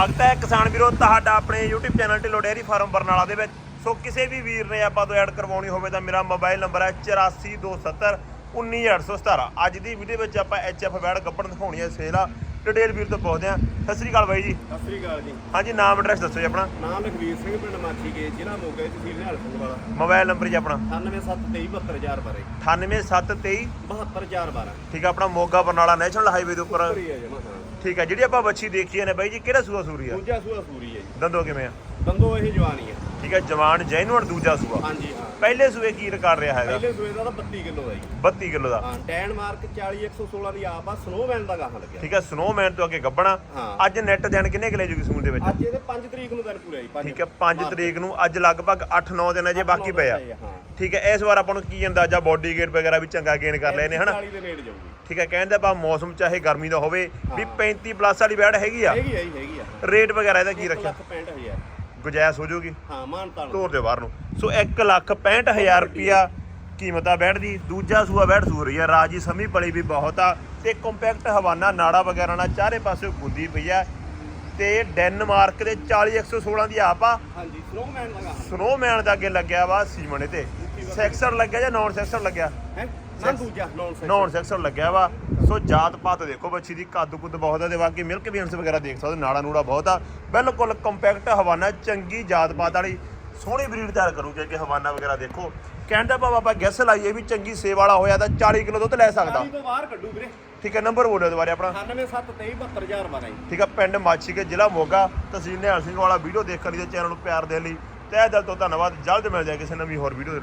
ਸਵਾਗਤ ਹੈ ਕਿਸਾਨ ਵੀਰੋ, ਤੁਹਾਡਾ ਆਪਣੇ YouTube channel Dhillon dairy farm Barnala ਦੇ ਵਿੱਚ। ਸੋ ਕਿਸੇ ਵੀ ਵੀਰ ਨੇ ਆਪਾਂ ਤੋਂ ਐਡ ਕਰਵਾਉਣੀ ਹੋਵੇ ਤਾਂ ਮੇਰਾ ਮੋਬਾਈਲ ਨੰਬਰ ਹੈ 8427 19817 ਅੱਜ ਦੀ ਵੀਡੀਓ ਵਿੱਚ ਆਪਾਂ ਐਚਐਫ ਬੈਡ ਗੱਪਣ ਦਿਖਾਉਣੀ ਹੈ ਸੇਲ ਆ। ਡਿਟੇਲ ਵੀਰ ਤੋਂ ਪੁੱਛਦੇ ਆ ਸਤਿ ਸ੍ਰੀ ਅਕਾਲ ਬਾਈ ਜੀ। ਸਤਿ ਸ੍ਰੀ ਅਕਾਲ ਜੀ। ਹਾਂਜੀ ਨਾਮ ਐਡਰੈਸ ਦੱਸੋ ਜੀ ਆਪਣਾ। ਨਾਮ ਲਖਵੀਰ ਸਿੰਘ ਪਿੰਡ ਮਾਛੀ ਕੇ ਜ਼ਿਲ੍ਹਾ ਮੋਗਾ ਤਹਿਸੀਲ ਨਿਹਾਲ ਸਿੰਘ ਵਾਲਾ। ਮੋਬਾਈਲ ਨੰਬਰ ਜੀ ਆਪਣਾ। 9773272000 ਬਾਰੇ। 98723 72012 ਠੀਕ ਆ ਆਪਣਾ ਮੋਗਾ ਬਰਨਾਲਾ ਨੈਸ਼ਨਲ ਹਾਈਵੇ ਦੇ ਉੱਪਰ। ਹੈ ਠੀਕ ਆ ਜਿਹੜੀ ਆਪਾਂ ਬੱਚੀ ਦੇਖੀ ਨੇ ਬਾਈ ਜੀ ਕਿਹੜਾ ਸੂਆ ਸੂਰੀ ਆ? ਦੂਜਾ ਸੂਆ ਸੂਰੀ ਹੈ ਜੀ। ਦੰਦੋ ਕਿਵੇਂ ਆ? ਦੰਦੋ ਇਹ ਜਵਾਨੀ ਹੈ ਠੀਕ ਹੈ ਜਵਾਨ ਜੈਨੂਅਨ ਦੂਜਾ ਸੂਆ। ਹਾਂਜੀ। ਹਾਂ ਪਹਿਲੇ ਸੂਏ ਕੀ ਰਿਕਾਰਡ ਰਿਹਾ ਹੈਗਾ? ਪਹਿਲੇ ਸੂਏ ਦਾ ਤਾਂ 32 ਕਿਲੋ ਦਾ ਜੀ। 32 ਕਿਲੋ ਦਾ। ਹਾਂ ਟੈਨ ਮਾਰਕ 40116 ਦੀ ਆਪ ਆ ਸਨੋਵੈਨ ਦਾ ਗਾਹਾਂ ਲੱਗਿਆ। ਠੀਕ ਹੈ ਸਨੋਮੈਨ ਤੋਂ ਅੱਗੇ ਗੱਬਣਾ। ਅੱਜ ਨੈਟ ਦਿਨ ਕਿੰਨੇ ਕਿਲੇ ਜੂਗੀ ਸੂਣ ਦੇ ਵਿੱਚ? ਅੱਜ ਇਹਦੇ 5 ਤਰੀਕ ਨੂੰ ਦਿਨ ਪੂਰਾ ਜੀ ਠੀਕ ਹੈ 5 ਤਰੀਕ ਨੂੰ ਅੱਜ ਲਗਭਗ 8-9 ਦਿਨ ਅਜੇ ਬਾਕੀ ਪਏ ਆ। ਹਾਂ। ਠੀਕ ਹੈ ਇਸ ਵਾਰ ਆਪਾਂ ਨੂੰ ਕੀ ਅੰਦਾਜ਼ਾ ਬੋਡੀ ਗੇਟ ਵਗੈਰਾ ਵੀ ਚੰਗਾ ਗੇਨ ਕਰ ਲਏ ਨੇ ਹਨਾ? 40 ਦੇ ਨੇੜੇ ਜਾਊਗੀ। ਠੀਕ ਹੈ ਕਹਿੰਦੇ ਆਪਾਂ ਮੌਸਮ ਚਾਹੇ ਗਰਮੀ ਦਾ ਹੋਵੇ ਵੀ 35 ਪਲੱਸ ਵਾਲੀ ਬੈੜ ਹੈਗੀ ਆ? ਹੈਗੀ ਆ ਹੈਗੀ ਆ। ਰੇਟ ਵਗੈਰਾ ਇਹਦਾ ਕੀ ਰੱਖਿਆ? ਲੱਖ ਪੈਂਹਠ ਹਜ਼ਾਰ। ਗੁਜਾਇਸ਼ ਹੋ ਜਾਊਗੀ। ਹਾਂ ਮਾਨਤਾਨ ਤੋਰ ਦੇ ਬਾਹਰ ਨੂੰ। ਸੋ 1 ਲੱਖ 65000 ਰੁਪਿਆ ਕੀਮਤ ਆ ਬੈੜ ਦੀ। ਦੂਜਾ ਸੂਆ ਬੈੜ ਸੂ ਰਹੀ ਆ। ਰਾਜੀ ਸਮੀ ਪਲੀ ਵੀ ਬਹੁਤ ਆ। ਤੇ ਕੰਪੈਕਟ ਹਵਾਨਾ ਨਾੜਾ ਵਗੈਰਾ ਨਾਲ ਚਾਰੇ ਪਾਸੇ ਗੁੰਦੀ ਪਈ ਆ। ਤੇ ਡੈਨਮਾਰਕ ਦੇ 40116 ਦੀ ਆਪ ਆ। ਹਾਂਜੀ ਸਨੋਵੈਨ ਦਾ ਗਾਹਾਂ ਸਨੋਮੈਨ ਦਾ ਅੱਗੇ ਲੱਗਿਆ ਵਾ ਸੀਮਣੇ ਤੇ। ਸੈਕਸਰ ਲੱਗਿਆ ਜਾਂ ਨਾਨ ਸੈਕਸਰ ਲੱਗਿਆ? ਹੈ। ਨਾ ਦੂਜਾ। ਨੌਨ ਨਾਨ ਸੈਕਸਰ ਲੱਗਿਆ ਵਾ। ਸੋ ਜਾਤ ਪਾਤ ਦੇਖੋ ਬੱਚੀ ਦੀ ਕੱਦ ਕੁੱਦ ਬਹੁਤ ਆ ਤੇ ਬਾਕੀ ਮਿਲਕ ਵੀਨਸ ਵਗੈਰਾ ਦੇਖ ਸਕਦੇ ਨਾੜਾ ਨੂੜਾ ਬਹੁਤ ਆ। ਬਿਲਕੁਲ ਕੰਪੈਕਟ ਹਵਾਨਾ ਚੰਗੀ ਜਾਤ ਪਾਤ ਵਾਲੀ ਸੋਹਣੀ ਬਰੀਡ ਤਿਆਰ ਕਰੂਗੇ ਕਿ ਹਵਾਨਾ ਵਗੈਰਾ ਦੇਖੋ। ਕਹਿੰਦਾ ਭਾਵ ਆਪਾਂ ਗੈਸ ਲਾਈਏ ਵੀ ਚੰਗੀ ਸੇਵ ਵਾਲਾ ਹੋਇਆ ਤਾਂ 40 ਕਿਲੋ ਦੁੱਧ ਲੈ ਸਕਦਾ। 40 ਤੋਂ ਬਾਹਰ ਕੱਢੂ ਵੀਰੇ। ਠੀਕ ਹੈ ਨੰਬਰ ਬੋਲਿਓ ਦੁਬਾਰੇ ਆਪਣਾ। 9773272012 ਜੀ। ਠੀਕ ਹੈ ਪਿੰਡ ਮਾਛੀ ਕੇ ਜ਼ਿਲ੍ਹਾ ਮੋਗਾ ਤਹਿਸੀਲ ਨਿਹਾਲ ਸਿੰਘ ਵਾਲਾ। ਵੀਡੀਓ ਦੇਖਣ ਲਈ ਤੇ ਚੈਨਲ ਨੂੰ ਪਿਆਰ ਦੇਣ ਲਈ ਤਹਿ ਦਿਲ ਤੋਂ ਧੰਨਵਾਦ। ਜਲਦ ਮਿਲ ਜਾਏ ਕਿਸੇ ਨਵੀਂ ਹੋਰ ਵੀਡੀਓ ਦੇ ਨਾਲ।